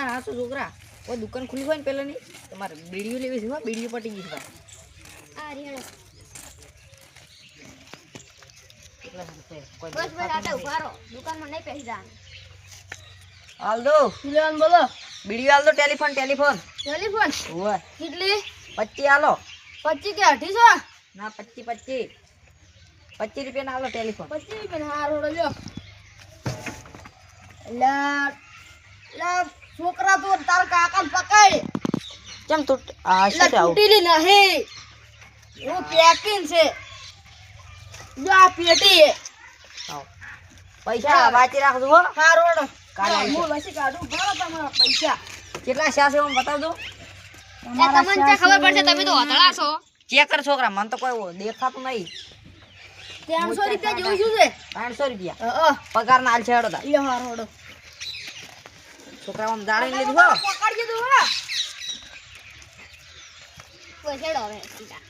આ હા શું છોકરા? કોઈ દુકાન ખુલ્લી હોય ને પેલાની તમારે બીડીઓ લેવી છે હો બીડીઓ પટી ગઈ છે આ રીહણો કેટલા રૂપિયા? કોઈ બસ બસ દેખાતું આટલા નથી. ઊભા રહો. દુકાનમાં નહીં પહેરી જવાનું હાલ દો શું બોલો? બીડીઓ હાલ દો ટેલિફોન ટેલિફોન. ટેલિફોન? હોવે કેટલી? પચી હાલો. પચીસ કે અઢીસો? ના પચી પચી પચીસ રૂપિયા ના હાલો ટેલિફોન. પચીસ રૂપિયા હાર હોડો લા લા. છોકરા તો તાર કાકા પકડ. કેમ તૂટ આ શું છે આવું. તૂટેલી નહીં. હું પેકિંગ છે. જો આ પેટી છે પૈસા વાંચી રાખજો હો. હોડો. કાલે હું લસી કાઢું. ભરો તમારા પૈસા. કેટલા શા છે હું બતાવજો. તમને ખબર પડશે? તમે તો હોતળા છો. ચેક કર છોકરા મને તો કોઈ દેખાતું નહીં. ત્રણસો રૂપિયા જેવું શું છે. ત્રણસો રૂપિયા. પગાર ના હાલ છે હેડો તાર. હોડો આમ જાણી લીધું હો. પકડજો તું હા. પૈસા હવે સીધા.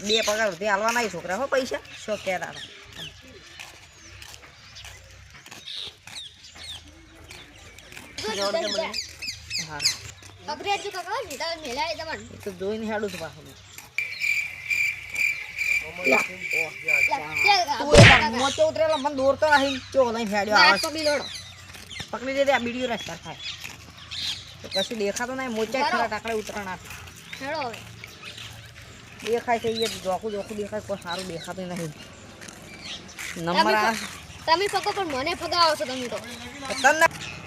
બે પગાર સુધી હાલવાના છોકરા હો પૈસા. શો બધું. હા. પકડી હજુ કાકા સીધા મેલાય તમને તો જોઈને હેડું છું પાછું. તું તાર ઉતરેલા મને દોરતો નહીં. પકડી લોડો પકડી દે આ બીડીઓ રસ્તા થાય તો કશું દેખાતો નહીં મોચા ખરા ટાકડે ઉતરણા. હેડો હવે. દેખાય છે એ જોખું જોખું દેખાય કોઈ સારું દેખાતું નહીં. નંબર આ. તમે પકો પણ મને ફગાવો છો તમે તો. તમને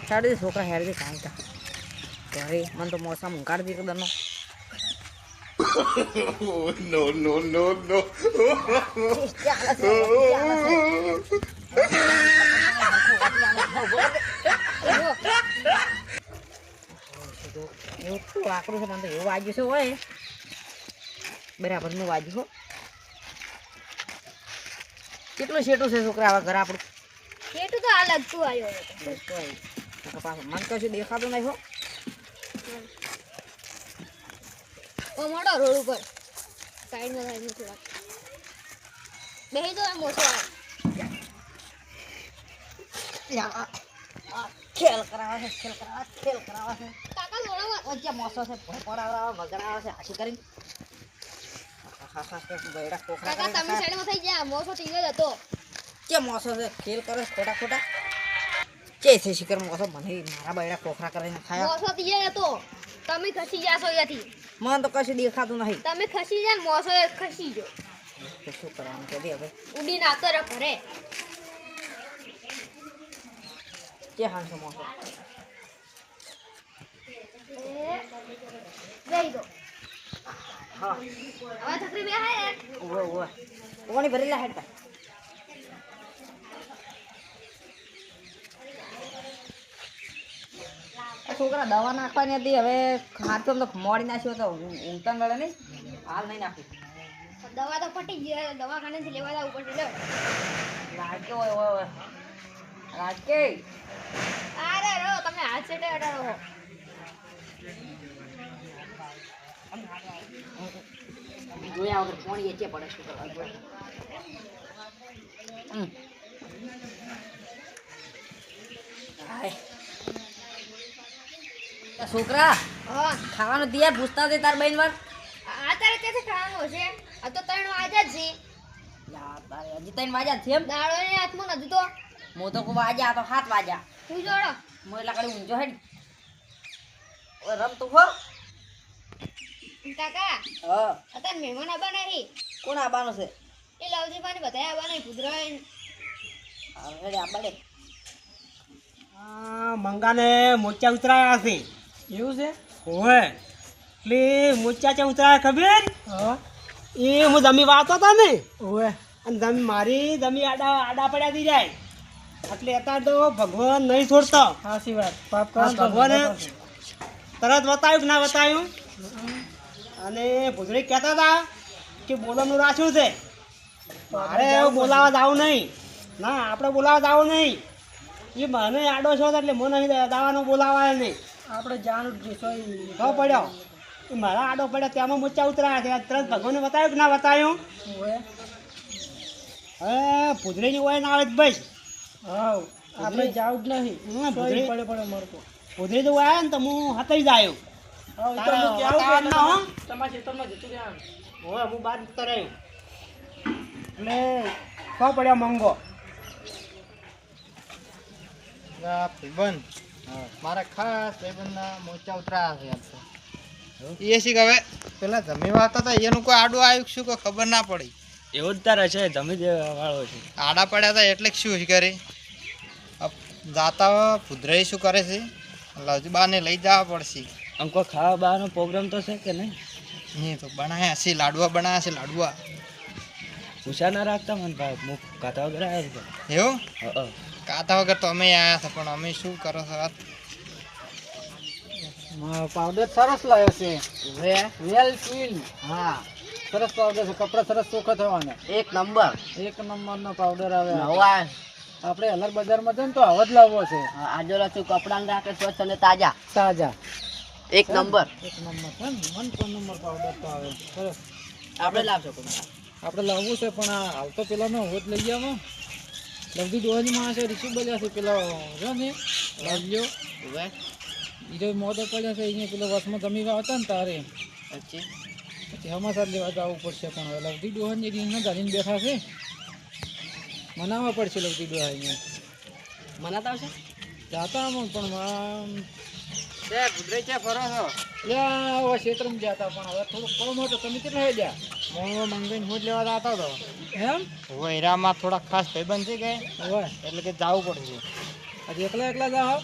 હેડી છોકરા હેડી કાંઈ કા ઘરે મને તો મોસમ ઊંઘાડી દીધો દનો no, no, no, no. એવું આકરું છે વાગ્યું છે હોય બરાબરનું વાગ્યું હો કેટલું શેટું છે છોકરા આવા ઘર આપણું કેટલું તો આ લગતું આવ્યો મને કશું દેખાતું નહીં હો મોટો રોડ ઉપર સાઈડમાં સાઈડમાં થોડા મોસો ખેલ કરાવે છે ખેલ કરાવે ખેલ કરાવે છે કાકા લોડાવા ઓજે મોસો છે પડાવડાવે વગડાવે છે હાસી કરી હા હા હા બૈડા કોકરા કાકા તમે સાઈડમાં થઈ ગયા મોસો ટીંગો જતો કે મોસો છે ખેલ કરે ખોટા ખોટા કે છે શિકર મોસો મને મારા બૈડા કોખરા કરીને ખાયા મોસો ટીંગો જતો તમે ખસી જાશો અહીંયાથી મને તો કશું દેખાતું નહીં તમે ખસી જાય મોસો ખસી જો શું કરવાનું કે હવે ઉડીને આવતો રહે ઘરે કે હાંસો મોસો હા હવે થકરી બે હાય ઓવે ઓવે કોની ભરેલા હેડતા છોકરા દવા નાખવાની હતી હવે હાથો તો મોડી નાખ્યો તો ઊંઘતા મળે નહીં હાલ નહીં નાખી. દવા તો પટી ગઈ દવાખાનેથી લેવા જવું પડશે લે લાડકે હોય હોય. લાડકે અરે રો તમે હાથ સેટે અડાડો હો. જોયા વગર ફોન એચે પડે શું કરવા હમ. હાય. છોકરા હા. ખાવાનું તૈયાર પૂછતા હતી તાર બહેન વાર? આ તારે ત્યાંથી ખાવાનું હશે? આ તો ત્રણ વાગ્યા જ છે. યા તારે હજી ત્રણ વાગ્યા છે એમ? દાડો ને હાથમાં નથી તો. હું તો કો વાગ્યા તો સાત વાગ્યા હું જોડો. મો એટલા કડી ઊંઝો હેડ. રમતું હો. કાકા હ. અત્યારે મહેમાન આવવા નહીં કોણ આવવાનું છે? એ લવજી પાણી બધાય આવવા નહીં પુદરાય હા, હેડે આ મંગાને મોચા ઉતરાયા છે. એવું છે? હોય એટલે મોચા ચા ઉતરાયા ખબર? એ હું જમી વાતો હતા ને. ઓવે અને જમી મારી જમી આડા આડા પડ્યા થઈ જાય. એટલે અત્યારે તો ભગવાન નહીં છોડતો. સાચી વાત. પાપ ભગવાને તરત બતાવ્યું કે ના બતાવ્યું? અને ભૂજરી કહેતા હતા કે બોલવાનું રાખ્યું છે. મારે એવું બોલાવા જવું નહીં. ના આપણે બોલાવા જવું નહીં. એ મને આડો છો એટલે મને નહીં દાવાનો બોલાવાય નહીં. આપણે જાણ જ પડ્યો? એ મારા આડો પડ્યા તેમાં મોચા ઉતરાયા છે. તરત ભગવાને બતાવ્યું કે ના બતાવ્યું? હવે ભૂજરીની હોય ના આવે ભાઈ. હા આપણે જાવ જ નહીં. પડે પડે મરકો ઉધરી તો આવ્યા ને તો હું હતઈ જ આવ્યો. તમારા ખેતરમાં જતું રહેવાનું. હવે હું સો પડ્યા મંગો. ભાઈબંધ. મારા ખાસ ભાઈબંધના મોચા ઉતરાયા છે એ હવે? પેલા જમી વાતા હતા એનું કોઈ આડું આવ્યું શું કોઈ ખબર ના પડી. એવું જ તારે છે જમી દેવા વાળો છે. આડા પડ્યા હતા એટલે શું જ કરે? જાતા ભૂદરાઈ શું કરે છે? લજબાને બાને લઈ જવા પડશે. અમકો ખાવા બહારનો પ્રોગ્રામ તો છે કે નહીં? નહીં તો બનાવ્યા છે લાડવા બનાવ્યા છે લાડવા. પૂછા ના રાખતા મને ભાઈ હું કાતા વગર આવ્યા છે. એવું? કાતા વગર તો અમે આવ્યા હતા પણ અમે શું કરો છો વાત? પાવડર સરસ લાવ્યો છે. વેલ ક્લીન હા. સરસ પાવડર છે. કપડા સરસ ચોખ્ખા થવાના. એક નંબર. એક નંબરનો પાવડર આવે. નવા આપણે અલગ બજારમાં જઈએ ને તો આવો જ લાવવો છે. આજે શું કપડાં રાખે સ્વચ્છ અને તાજા. તાજા. એક નંબર. એક નંબર છે મન પર નંબર પાવડર તો આવે. સરસ. આપણે લાવશો આપણે લાવવું છે પણ આ હાલ તો પેલાનો હોત લઈ આવો. લગતી ડોહાની માં છે રિશી બોલ્યા છે પેલા જો ને લાવ્યો ઈરો મોદો પડ્યા છે અહીંયા પેલો વસમાં જમી આવતા ને તારે. હમાસર લેવા જવું પડશે પણ હવે લગતી ડોહાની રીંગણા ગાલીને બેઠા છે. મનાવવા પડશે લગતી ડોહા અહીંયા. મનાતા આવશે જાતા આમ પણ આમ છે ભૂદરાઈ ક્યાં ફરો છો? જતા પણ હવે થોડું કોમ હતો તમે કેટલા હે ગયા? હું મંગાઈને હું જ લેવા જતો હતો. એમ? વૈરામાં થોડા ખાસ ભાઈબંધ છે કે? એટલે કે જવું પડશે. હજી એકલા એકલા જાઓ.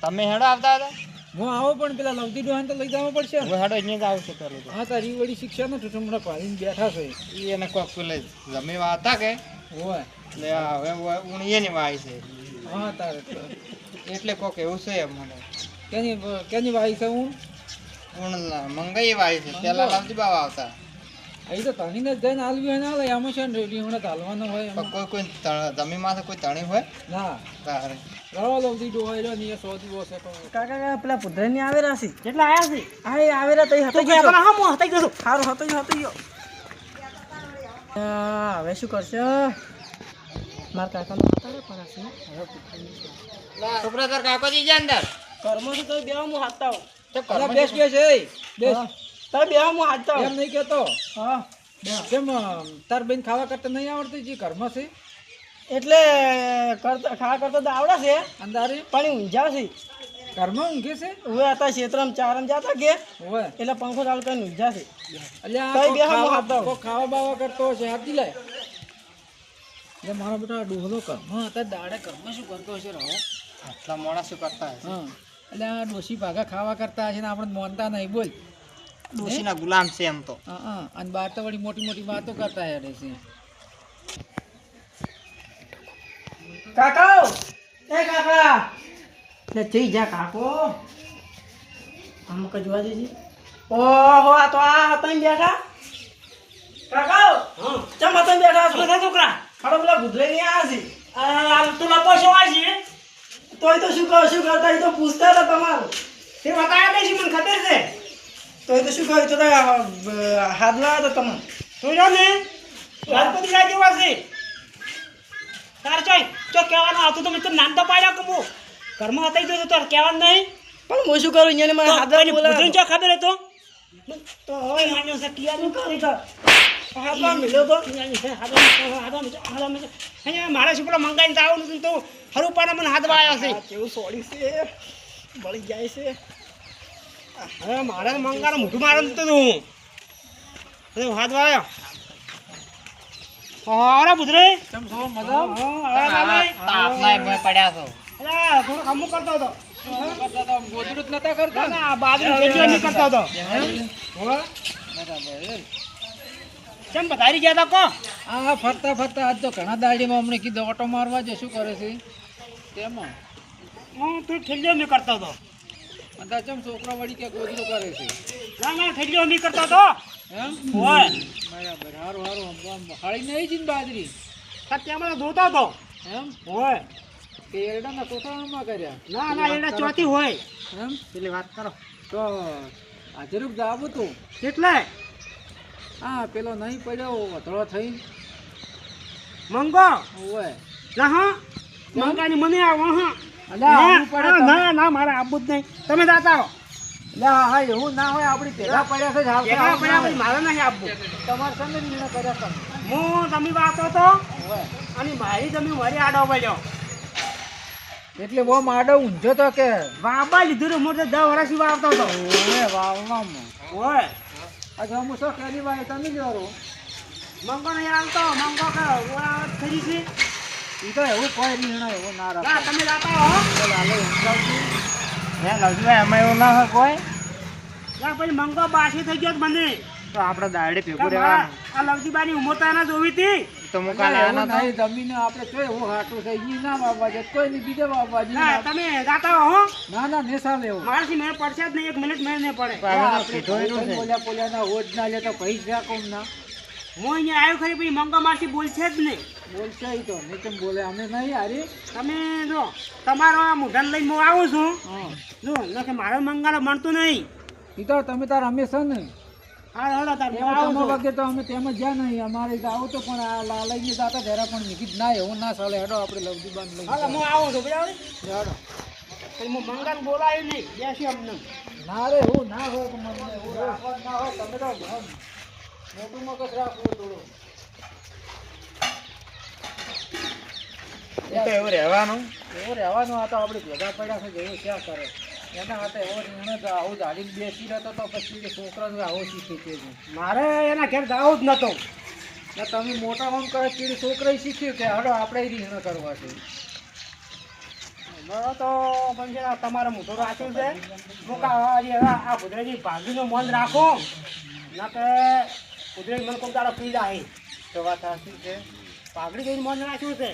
તમે હેડો આવતા હતા? હું આવો પણ પેલા લવતી ડોહાન તો લઈ જવા પડશે. હવે હાડો અહીંયા જ આવશે પેલું તો હા તારી વળી શિક્ષા ને હમણાં પાડીને બેઠા છે. ઈ એને કોક પેલે જમીવા હતા કે? હોય એટલે હવે ઊણી એની વાય છે. હા તારે એટલે કોક એવું છે એમ મને. કેની કેની વાય છે હું ઊણ મંગાઈ વાય છે. પેલા લાવજી બાવા આવતા. અહીં તો તણીને જ જઈને હાલવી હોય ને હાલે આમાં છે ને રેડી હમણાં હાલવાનો હોય કોઈ કોઈ જમીનમાં કોઈ તણી હોય? ના. તારે. રવા લવતી ડોહાઈ રહ્યો ને એ સો કાકા કાકા પેલા પુત્રની આવેલા છે. કેટલા આવ્યા છે? હા એ આવેલા તો કે પેલા હા હું હતાઈ ગયો સારું હતો જ હતો ગયો. હવે શું કરશે? મારા કાકાનો હતા પડાશે હવે છોકરા તાર કાકોજી જા અંદર? કર્મથી તો બે હું હાથતા આવું. તો અલા, કર્મ બેસ બેસ એ બેસ. તારે બે હું આવું. એમ નહીં કેતો હા. કેમ તાર બેન ખાવા કરતા નહીં આવડતી જે ઘરમાં છે. એટલે કરતા ખાવા કરતા તો આવડે છે અંધારી. પણ ઊંઝા છે. ઘરમાં ઊંઘે છે? હવે હતા ક્ષેત્રમાં ચારણ જતા કે હોય એટલે પંખો ચાલુ કરીને ઊંઝા છે. બે ખાવા- બાવા કરતો છે હાથ દિલાય એટલે મારા બેટા ડોહલો કર્મ હતા દાડે કર્મ શું કરતો હશે રહો આટલા મોડા શું કરતા હશે? એટલે આ ડોસી ભાગા ખાવા કરતા હશે ને આપણે મોનતા નહીં બોલ. ડોશીના ગુલામ છે એમ તો. હા અને બાર તો વળી મોટી મોટી વાતો કરતા હેડે છે. કાકો એ કાકા! એટલે જઈ જા કાકો. આમ કે જોવા દેજે ઓહો આ તો આ હતા ને બેઠા. કાકો ચમ હતા ને બેઠા છો? છોકરા? હાડો પેલા ગુદરે ની આ છે. આ તો લપો શું આ છે. તોય તો શું કહો શું કરતા એ તો પૂછતા હતા તમારું. તે બતાવ્યા નહીં મને ખબર છે. તોય તો શું કહ્યું? તો હાથ ના હતો તમે. તું જો ને રાજપતિ રાજ જેવા છે? તાર ચોય તો કહેવાનું આવતું તો મેં તો નામ તો પાડ્યા કમો ઘરમાં હતા તો તાર કહેવાનું નહીં. પણ હું શું કરું? અહીંયા મને હાથ ભૂતરીને ચો ખબર હતો તો? હવે માન્યો છે ટિયાનું કરી તો હાથમાં તો. મારે પેલા મંગાઈને તો આવું નથી તો હરું પાના મને હાથ આવ્યા છે. કેવું સોડી છે. બળી જાય છે. હવે મારે મંગાર મોટું મારે નતું તું. અરે હાથ વાળ્યો અરે બુધરે કેમ છો? મજા તાપના એ પડ્યા છો. અરે થોડું કામ કરતો હતો. કરતો તો ગોદડું જ નતા કરતો ના બાજરી ખેતી નહીં કરતો હતો હોય કેમ પધારી ગયા હતા કો? આ ફરતા ફરતા આજ તો ઘણા દાડીમાં અમને કીધું ઓટો મારવા જે શું કરે છે તેમાં હું તું ઠેલીઓ નહીં કરતો હતો. ચમ છોકરા વળી કે ગોદડું કરે છે. ના ના ઠેલીઓ નહીં કરતો તો. એમ? હોય. બરાબર હારું હારું અંબા હાળી નહીં જ ને બાજરી ત્યાં ધોતો તો. એમ? હોય. કે એરડાના કોથળામાં કર્યા? ના ના એરડા ચોથી હોય. એમ? પેલી વાત કરો. તો હાજરુક જાવ તું કેટલે હા પેલો નહીં પડ્યો વધળો થઈ મંગો. હોય ના હા. મંગાની મને આવો હા. ના ના મારે આપવું જ નહીં. તમે દાતા હો અલ્યા, હા એવું ના હોય આપણી ભેગા પડ્યા છે મારે નહીં આપવું તમારે સામે નિર્ણય કર્યા તમે? હું તમે વાતો તો અને મારી તમે મારી આડો પડ્યો. એટલે બહુ માડો ઊંઝો તો કે. વાબા લીધું હું તો દસ વર્ષથી વાવતો હતો. ઓય વાવવામાં. ઓય. અચ્છા હું શું કેરી વાય તમે વારો મંગો નહીં આવતો મંગો કે ઓળા થઈ છે ઈ તો એવું કોઈ એવો ના રાખો. તમે જાતા હો. હાલો, હે લવજીભાઈ એમાં એવું ના હોય કોઈ? ના પછી મંગો બાસી થઈ ગયો મને તો આપણે દાડે ભેગું આ રહેવાનું. આ લવજીબાની ઉંમર તો એને જોવી હતી. તો હું કાલે એવું આના નહીં, જમીને આપણે તો એવું હાટું છે ઈ ના વાવવા જાય કોઈ નહીં બીજે બાબા ના તમે જાતા હો ના ના ને ચાલે મારાથી મેં પડશે જ નહીં એક મિનિટ મેં નહીં પડે. બોલ્યા બોલ્યા ના હોજ ના લે તો કઈ જ કોમ ના હું અહીંયા આવ્યો ખરી પછી મંગો મારથી બોલશે જ નહીં. બોલશે તો નહીં કેમ બોલે. અમે નહીં હારી. તમે જો તમારો આ મુઢાને લઈને હું આવું છું. હા. જો નકે મારે મંગાલો મળતું નહીં. એ તો તમે તાર અમે છે ને. હા હળો તાર આવું તો અમે તેમ જ્યાં નહીં. અમારે તો આવું તો પણ આ લાલઈ જાતા જરા પણ નીકળી ના એવું ના ચાલે. હેડો આપણે લવજી બાંધ લઈ હાલો હું આવું છું બરાબર? હેડો. હું મંગાલ બોલાયું નહીં બેસી અમને ના. રે એવું ના હોય મને એવું ના હોય તમે તો મોટું મગજ રાખવું થોડું. એ તો એવું રહેવાનું. એવું રહેવાનું આ તો આપણે ભેગા પડ્યા છે જેવું ક્યાં કરે? એના હાથે એવો નિર્ણય તો આવું બેસી રહેતો તો પછી છોકરાને આવો શીખે છે મારે એના ઘેર જવું જ નતો. ને તમે મોટા આમ કરે ચીડી છોકરાએ શીખ્યું કે હડો આપણે નિર્ણય કરવા છે. બરો તો પણ તમારે મોટું રાખ્યું છે. હવે આ ભુદ્રેજી ભાગીનું મન રાખો. ના કે ભુદ્રેજી મને કોઈ દાડો પી જાય તો વાત સાચી છે. પાઘડી જઈને મન રાખ્યું છે.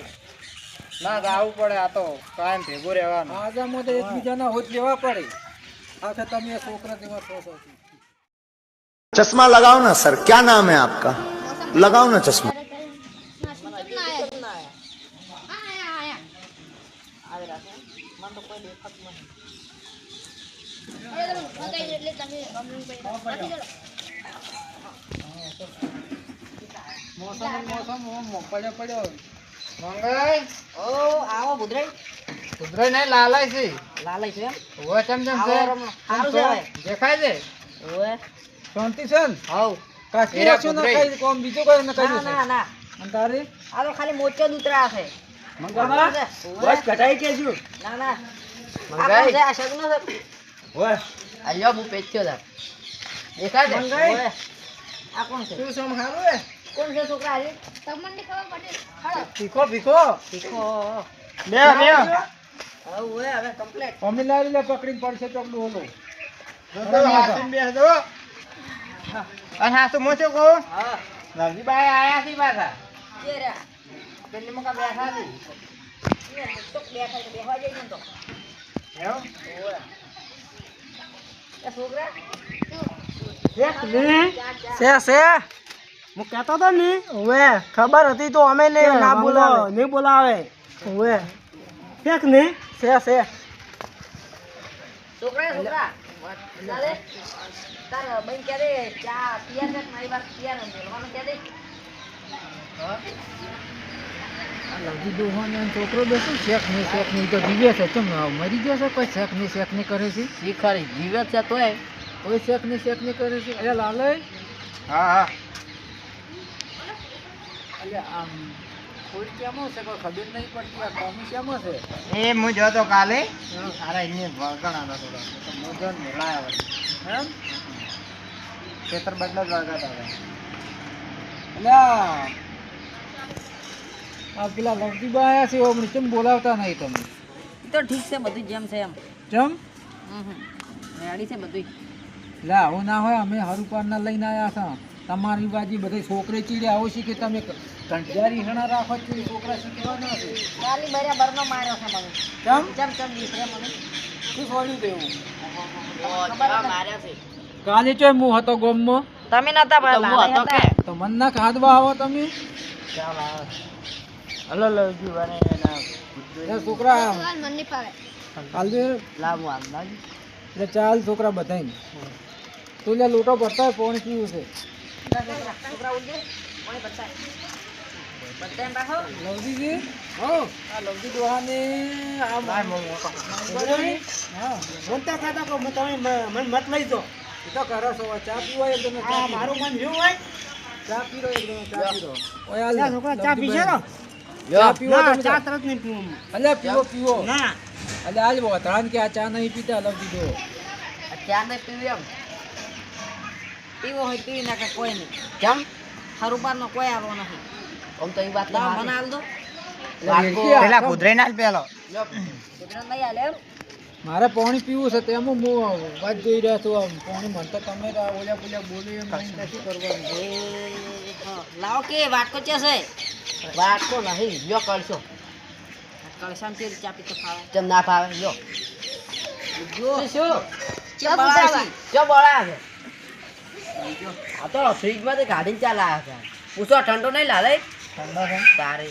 ના તો આવવું પડે આ તો કાયમ ભેગું રહેવાનું આજામાં તો એકબીજાના હોત લેવા પડે આ તો તમે એ છોકરા જેવા છો છો चश्मा लगाओ ना सर क्या नाम है आपका लगाओ ना चश्मा મોસમ મોસમ ઓમ પડ્યો મંગાઈ ઓ આવો ભૂદરાઈ કુદરાઈ નહીં લાલાય છે. લાલય છે ઓવે ચમ ચમ છે. સારું છે. દેખાય છે? ઓવે શાંતિ છે ને હવ કાચી એરા ના કુતરાઈ. કોમ બીજું કોઈ ના ના ના ના. અને આ તો ખાલી મોચો જ છે. મંગાવા બસ કઢાઈ કેજો ના ના. આ મંગાઈ. કોણ છે આ શગનો છે ઓય અલ્યો હું પેચ્યો તાર દેખાય છે? મંગાઈ. આ કોણ છે? શું સમ હારું હે? કોણ છે છોકરા આજે ભીખો ભીખો. શીખો લે લે હવે હવે કમ્પ્લેટ અમે લાવી લે પકડીને પડશે ચોકડું ઓલું. અને હા તો હું શું કહું? આયા છે પાછા. પેલી મુકા બેઠા છે. બેઠા છે, બેહવા જઈએ ને તો એવું? ઓવે. એ છોકરા? છે છે. હું કહેતો તો ને હવે ખબર હતી તો અમે ને ના બોલાવે. નહીં બોલાવે. હવે શેખ ને છે છે. છોકરા છોકરા. તાર બેન ચા મારી વાત દે લવજી છોકરો બેસું શેખ ને શેખ નહીં તો જીવે છે. કેમ મરી ગયો છે? કોઈ શેખ નહીં શેખ નહીં કરે છે? શીખારી જીવે છે તોય. કોઈ શેક નહીં શેક નહીં કરે છે? અરે લાલય. હા હા. અરે આમ કોઈ કેમો છે કોઈ ખબર નહીં પડતી આ કોમી કેમો છે? એ હું જોતો કાલે. સારા અહીંયા વળગણ હતા. થોડા તો હું જો મેળાયા વળી. એમ? ખેતર બદલા જ વળગાતા હતા એટલે આ પેલા લવજીબા આવ્યા છે હમણાં કેમ બોલાવતા નહીં તમે? તો ઠીક છે બધું જેમ છે એમ. જેમ? હમ હમ. રેડી છે બધું લા આવું ના હોય અમે હરુપારના લઈને આવ્યા હતા. તમારી બાજી બધા છોકરે ચીડે આવું છે કે તમે કંઠિયારી હણા રાખો છો છોકરા ના છે? કાલી બરાબર નો માર્યો છે મને. ચમ ચમ ચમ દીકરે મને. શું છોડ્યું તેવું માર્યો છે કાલે ચોય હું હતો ગોમમાં તમે નતા પણ હતો કે? તો મનના ખાધવા આવો તમે. હલો લવજી વાને એના એ છોકરા કાલ દે. લાવું આમ એટલે ચાલ છોકરા બધાને તું લે લોટો ભરતા કોણ પોણી છે? છોકરા દો મારું મન ચા પી ચા પીવો અલ્યા પીવો પીવો અલ્યા આજ વતરાન કે આ ચા નહીં પીતા લવજી ડો ચા નહીં પીવું એમ પીવો હોય પીવી નાખે કોઈ નહીં. કેમ હરુબારનો કોઈ આવો નથી. આમ તો એ વાત ના મને હાલ દો. પેલા કુદરે ના પેલો. નહીં એમ. મારે પાણી પીવું છે તેમ હું વાત જોઈ રહ્યો છું. આમ પાણી મને તો તમે તો આ ઓલ્યા પોલ્યા બોલી એમ નથી કરવાનું. લાવો કે વાટકો છે. છે વાટકો નહીં. યો કરશો. કળશામ તેલ ચા તો ફાવે કેમ ના ફાવે યો જો. શું ચા બળાવી ચા બળાવે આ તો ફ્રીજમાંથી કાઢીને ચા લાવ્યા છે પૂછો ઠંડો નહીં લાલે ઠંડો છે. તારે.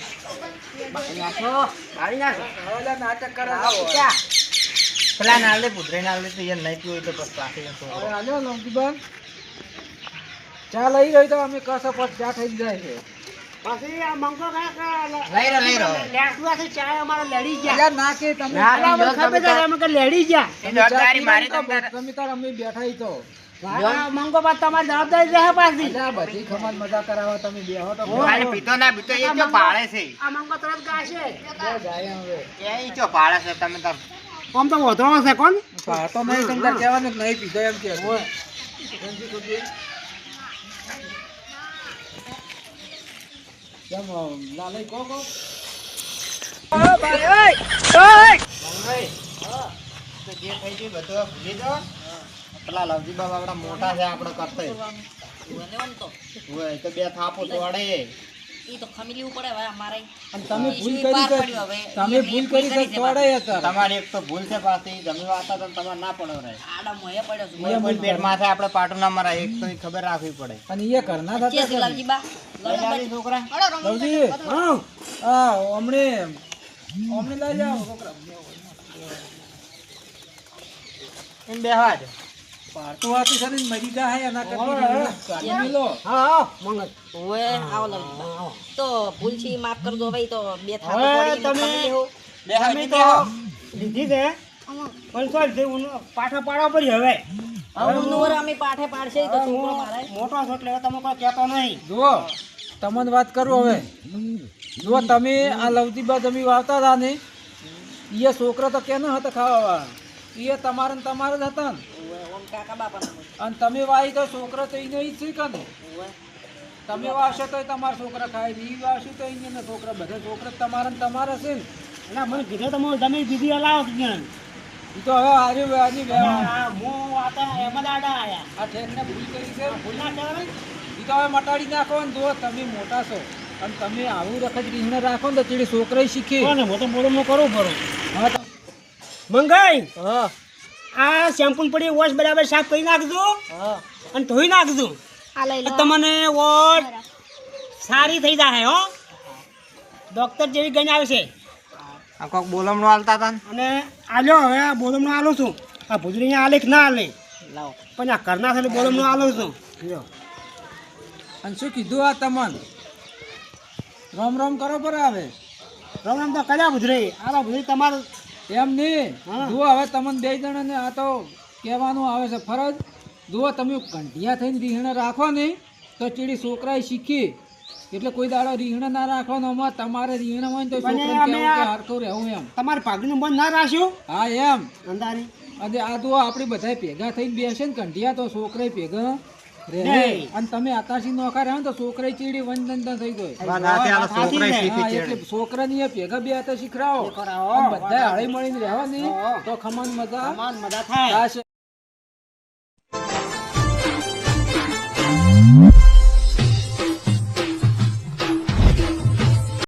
નાખો. કાઢી નાખો. નાટક કરે ચા પેલા નાલે દે નાલે તો યાર નહીં પીવું તો બસ રાખી ચા લઈ ગઈ તો અમે કસો પર ચા થઈ જાય છે. પછી આ મંગો કાંઈ કાંઈ લઈ રહ્યો લઈ રહ્યો લેટવાથી ચા અમારે લડી ગયા. અલ્યા ના કે તમે. ખબર અમે કે લેડી ગયા. મારી તો તમ. તમે તાર અમે બેઠા તો. આ તમારી જવાબદારી રહે પાછી. બધી ખમણ મજા કરાવવા તમે બેહો તો પીતો ના પીતો એ ચો પાડે છે. આ મંગો તરત ગાશે. બે હવે. એ ચો પાડે છે તમે તાર આમ તો વધવાનો છે કોણ પાતો નહીં તમે કહેવાનું નહીં પીધો એમ કે કેમ લાલય કહો કહો. તો જે થઈ ગયું બધું ભૂલી જાઓ. પેલા લવજી બાબા આપડા મોટા છે આપડે કરતે. તો. બે થાપો તો ખમી લેવું પડે હવે અમારે. અને તમે ભૂલ ઈશ્વરી કરી પાર છે? પડ્યો હવે. તમે ભૂલ કરી છે તોડે હતા તમારી એક તો ભૂલ છે પાછી. જમી વાતા તમારે ના પડે રહે. આડા મોએ પડ્યો છું. કોઈ કોઈ પેટ માથે આપણે પાટું ના મરાય એક તો ખબર રાખવી પડે. અને એ થતા છોકરા. હમણે હમણે લઈ જાઓ છોકરા. એમ બેહવા પારતું હાથી છે ને મરી જાય એના કરતા લો હા. હા ઓએ આવો તો ભૂલ છે માફ કરી દો ભાઈ તો બે થાક તમે- તો લીધી છે. પણ છે ઊનો પાછા પાડવા પડી હવે. હવે અમે પાઠે પાડશે તો છોકરો મારે. મોટો છો એટલે તમે કોઈ કહેતો નહીં. જુઓ તમને વાત કરું હવે. જુઓ તમે આ લવજીબા તમે વાવતા હતા ને એ છોકરા તો કેના હતા ખાવા એ તમારે ને તમારે જ હતા ને. કાકા બાપાનો અને તમે વાહી તો છોકરો તો એને જ છે કે ને? તમે વાવશો તો તમારા છોકરા ખાય એ વાવશો તો એને ને છોકરા બધા છોકરા તમારા ને તમારા છે ને. એટલે મને કીધું તમે તમે દીદી હલાવો જ્ઞાન એ તો હવે હારી હારી મો આતા એમાં દાડા આયા. આ ઠેરને ભૂલ કરી છે. ભૂલ ના કહેવાય એ તો હવે મટાડી નાખો ને જો તમે મોટા છો. અને તમે આવું રખજ રીંગણ રાખો ને તો ચીડી છોકરાય શીખી. મોટો મોડો હું કરું કરું હા મંગાઈ? હા. આ શેમ્પુ પડી વોશ બરાબર સાફ કરી નાખજો. હા. અને ધોઈ નાખજો. એટલે તમને વોશ સારી થઈ જાય હો. ડોક્ટર જેવી ગણ આવશે આ કોક બોલમણું હાલતા હતા ને? અને આલ્યો હવે આ બોલમણો આલો છું. આ ભૂજરી આલે કે ના આલે? લાવો. પણ આ કરના સાથે બોલમણો આલો છું. લ્યો. અને શું કીધું આ તમને? રોમ રોમ કરો પર આવે રમ રમ તો કર્યા ભૂજરી આ ભૂજરી તમારે એમ નહીં. જુઓ હવે તમને બે જણાને આ તો કહેવાનું આવે છે ફરજ. જુઓ તમે કંઢિયા થઈને રીહણ રાખો નહીં તો ચીડી છોકરાએ શીખી. એટલે કોઈ દાડો રીહણ ના રાખવાનો અમાર તમારે રીહણ હોય તો હરખું રહેવું એમ. તમારે પાઘડીનું બંધ ના રાખ્યું? હા એમ. અંધારી. અને આ તો આપણે બધા ભેગા થઈને બેસે ને કંઢિયા તો છોકરાએ ભેગા. અને તમે આતાશી નોખા રહ્યા ને તો છોકરાએ ચીડી વંદન થઈ ગયો વાત સાચી, આ તો સાચી છોકરાએ છે. શીખી હા, ચેડે. એટલે છોકરાની એ ભેગા બે આતા શીખરાવો. બધા હળી મળીને રહેવા ને હા. તો ખમાન મજા મજા થાય